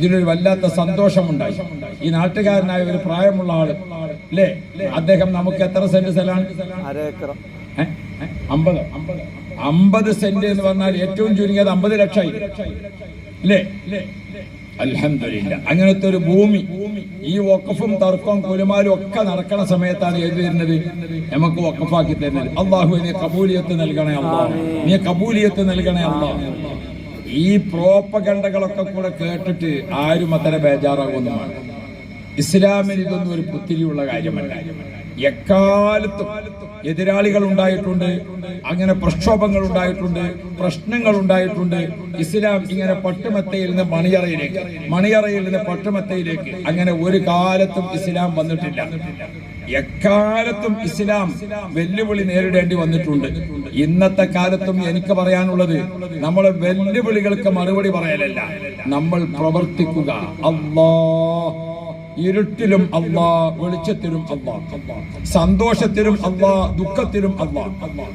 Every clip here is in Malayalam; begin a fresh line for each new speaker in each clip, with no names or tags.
ഇതിലൊരു വല്ലാത്ത സന്തോഷമുണ്ടായി. ഈ നാട്ടുകാരനായ ഒരു പ്രായമുള്ള ആൾ. അല്ലേ അദ്ദേഹം നമുക്ക് എത്ര സെന്റ് സ്ഥലമാണ്? അമ്പത്. അമ്പത് സെന്റ് എന്ന് പറഞ്ഞാൽ ഏറ്റവും ചുരുങ്ങിയത് അമ്പത് ലക്ഷമായി. അല്ലേ അൽഹംദുലില്ല. അങ്ങനത്തെ ഒരു ഭൂമി ഈ വക്കഫും തർക്കവും കുലുമാലും ഒക്കെ നടക്കണ സമയത്താണ് എഴുതി തരുന്നത് നമുക്ക് വക്കഫാക്കി തരുന്നത്. അള്ളാഹു നീ കബൂലിയത്ത് നൽകണേ അള്ളാഹ്. നീ കബൂലിയത്ത് നൽകണേ അള്ളാഹ്. ഈ പ്രോപ്പഗണ്ടകളൊക്കെ കൂടെ കേട്ടിട്ട് ആരും അത്ര ബേജാറാകുന്നതാണ് ഇസ്ലാമിന് ഇതൊന്നും ഒരു പുത്തിരിയുള്ള കാര്യമല്ല. എക്കാലത്തും എതിരാളികൾ ഉണ്ടായിട്ടുണ്ട് അങ്ങനെ പ്രക്ഷോഭങ്ങൾ ഉണ്ടായിട്ടുണ്ട് പ്രശ്നങ്ങൾ ഉണ്ടായിട്ടുണ്ട്. ഇസ്ലാം ഇങ്ങനെ പട്ടുമത്തയിൽ നിന്ന് മണിയറയിലേക്ക് മണിയറയിൽ നിന്ന് പട്ടുമത്തയിലേക്ക് അങ്ങനെ ഒരു കാലത്തും ഇസ്ലാം വന്നിട്ടില്ല. എക്കാലത്തും ഇസ്ലാം വെല്ലുവിളി നേരിടേണ്ടി വന്നിട്ടുണ്ട്. ഇന്നത്തെ കാലത്തും എനിക്ക് പറയാനുള്ളത് നമ്മൾ വെല്ലുവിളികൾക്ക് മറുപടി പറയലല്ല. നമ്മൾ പ്രവർത്തിക്കുക. അള്ളാ. ഇരുട്ടിലും അള്ളാ. വെളിച്ചത്തിലും അള്ളാ. സന്തോഷത്തിലും അള്ളാ. ദുഃഖത്തിലും അള്ളാ.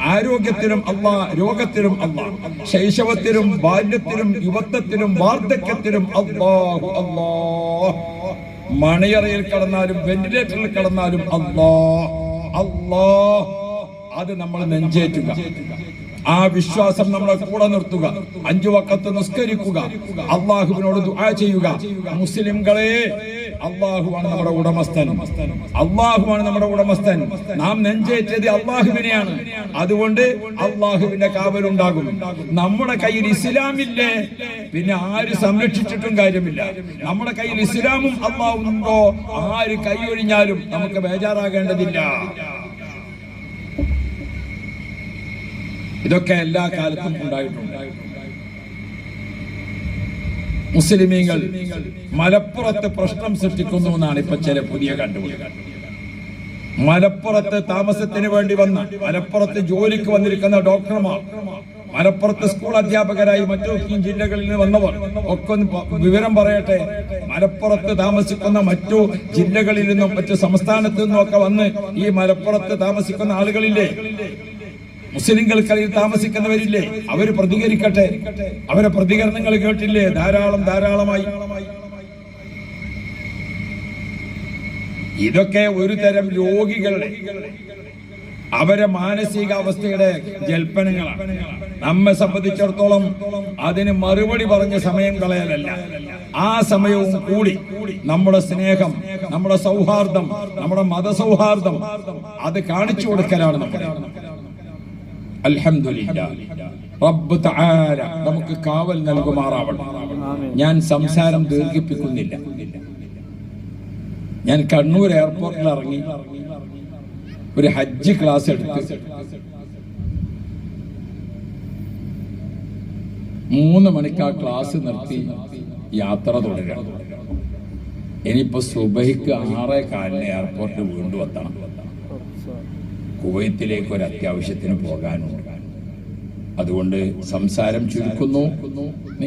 ആരോഗ്യത്തിലും അള്ളാ. രോഗത്തിലും അള്ളാ. ശൈശവത്തിലും ബാല്യത്തിലും യുവത്വത്തിലും വാർദ്ധക്യത്തിലും അള്ളാഹു അള്ളാ മണിയറയിൽ കടന്നാലും വെന്റിലേറ്ററിൽ കടന്നാലും അള്ളാ അള്ളാ. അത് നമ്മൾ നെഞ്ചേറ്റുക. ആ വിശ്വാസം നമ്മളെ കൂടെ നിർത്തുക. അഞ്ചു വക്കത്ത് നിസ്കരിക്കുക. അള്ളാഹുവിനോട് ദുആ ചെയ്യുക. മുസ്ലിംകളെ അള്ളാഹുവാണ് നമ്മുടെ ഉടമസ്ഥൻ. അള്ളാഹുവാണ് നമ്മുടെ ഉടമസ്ഥൻ. നാം നെഞ്ചേറ്റത് അള്ളാഹുവിനെയാണ്. അതുകൊണ്ട് അള്ളാഹുവിന്റെ കാവലുണ്ടാകും. നമ്മുടെ കയ്യിൽ ഇസ്ലാമില്ലേ. പിന്നെ ആര് സംരക്ഷിച്ചിട്ടും കാര്യമില്ല. നമ്മുടെ കയ്യിൽ ഇസ്ലാമും അള്ളാഹും ഉണ്ടോ? ആര് കൈയൊഴിഞ്ഞാലും നമുക്ക് ബേജാറാകേണ്ടതില്ല. ഇതൊക്കെ എല്ലാ കാലത്തും ഉണ്ടായിട്ടുണ്ട്. മുസ്ലിമീങ്ങൾ മലപ്പുറത്ത് പ്രശ്നം സൃഷ്ടിക്കുന്നു എന്നാണ് ഇപ്പൊ ചില പുതിയ കണ്ടുപിടികൾ മലപ്പുറത്ത് താമസത്തിന് വേണ്ടി വന്ന മലപ്പുറത്ത് ജോലിക്ക് വന്നിരിക്കുന്ന ഡോക്ടർമാർ മലപ്പുറത്ത് സ്കൂൾ അധ്യാപകരായി മറ്റു ജില്ലകളിൽ നിന്ന് വന്നവർ ഒക്കെ ഒന്ന് വിവരം പറയട്ടെ. മലപ്പുറത്ത് താമസിക്കുന്ന മറ്റു ജില്ലകളിൽ നിന്നും മറ്റു സംസ്ഥാനത്തു നിന്നും ഒക്കെ വന്ന് ഈ മലപ്പുറത്ത് താമസിക്കുന്ന ആളുകളില്ലേ? മുസ്ലിങ്ങൾക്കറിയിൽ താമസിക്കുന്നവരില്ലേ? അവർ പ്രതികരിക്കട്ടെ. അവരെ പ്രതികരണങ്ങൾ കേട്ടില്ലേ? ധാരാളം ധാരാളമായി. ഇതൊക്കെ ഒരു തരം രോഗികളുടെ അവരെ മാനസികാവസ്ഥയുടെ ജൽപ്പനങ്ങളാണ്. നമ്മെ സംബന്ധിച്ചിടത്തോളം അതിന് മറുപടി പറഞ്ഞ സമയം കളയലല്ല. ആ സമയവും കൂടി നമ്മുടെ സ്നേഹം നമ്മുടെ സൗഹാർദ്ദം നമ്മുടെ മതസൗഹാർദ്ദം അത് കാണിച്ചു കൊടുക്കലാണ് നമ്മുടെ തആല നമുക്ക് കാവൽ നൽകുമാറാവണം ഞാൻ സംസാരം ദീർഘിപ്പിക്കുന്നില്ല. ഞാൻ കണ്ണൂർ എയർപോർട്ടിൽ ഇറങ്ങി ഒരു ഹജ്ജ് ക്ലാസ് എടുത്ത് മൂന്ന് മണിക്ക് ആ ക്ലാസ് നിർത്തി യാത്ര തുടരണം ഇനിയിപ്പോ സുബഹിക്ക് ആറേ കാലിന് എയർപോർട്ടിൽ വീണ്ടും എത്തണം. കുവൈത്തിലേക്ക് ഒരു അത്യാവശ്യത്തിന് പോകാനുണ്ട്. അതുകൊണ്ട് സംസാരം ചുരുക്കുന്നു.